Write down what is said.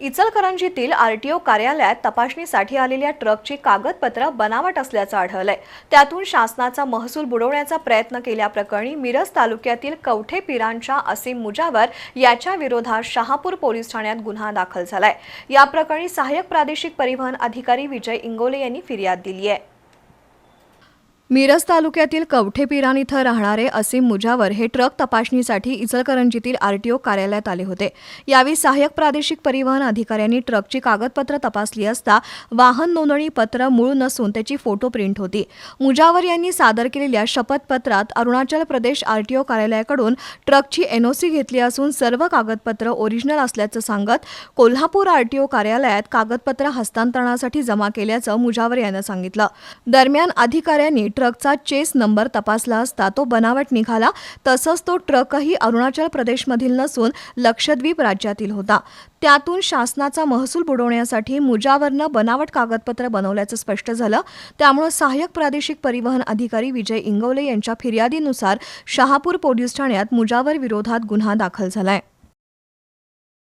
इचलकरंजीतील RTO कार्यालयात तपासणीसाठी आलेल्या ट्रकची कागदपत्र बनावट असल्याचं आढळलंय. त्यातून शासनाचा महसूल बुडवण्याचा प्रयत्न केल्याप्रकरणी मिरज तालुक्यातील कवठे पिरांच्या असीम मुजावर याच्या विरोधात शहापूर पोलीस ठाण्यात गुन्हा दाखल झालाय. या प्रकरणी सहाय्यक प्रादेशिक परिवहन अधिकारी विजय इंगोले यांनी फिर्याद दिली आहे मिरज तालुक्यातील कवठे पिरान इथं राहणारे असीम मुजावर हे ट्रक तपासणीसाठी इचलकरंजीतील आरटीओ कार्यालयात आले होते. यावेळी सहाय्यक प्रादेशिक परिवहन अधिकाऱ्यांनी ट्रकची कागदपत्र तपासली असता वाहन नोंदणी पत्र मूळ नसून त्याची फोटो प्रिंट होती. मुजावर यांनी सादर केलेल्या शपथपत्रात अरुणाचल प्रदेश आरटीओ कार्यालयाकडून ट्रकची एनओसी घेतली असून सर्व कागदपत्र ओरिजिनल असल्याचं सांगत कोल्हापूर आरटीओ कार्यालयात कागदपत्र हस्तांतरणासाठी जमा केल्याचं मुजावर यानं सांगितलं. दरम्यान अधिकाऱ्यांनी ट्रकचा चेस नंबर तपासला असता तो बनावट निघाला. तसंच तो ट्रकही अरुणाचल प्रदेशमधील नसून लक्षद्वीप राज्यातील होता. त्यातून शासनाचा महसूल बुडवण्यासाठी मुजावरनं बनावट कागदपत्र बनवल्याचं स्पष्ट झालं. त्यामुळे सहाय्यक प्रादेशिक परिवहन अधिकारी विजय इंगवले यांच्या फिर्यादीनुसार शहापूर पोलीस ठाण्यात मुजावर विरोधात गुन्हा दाखल झालाय.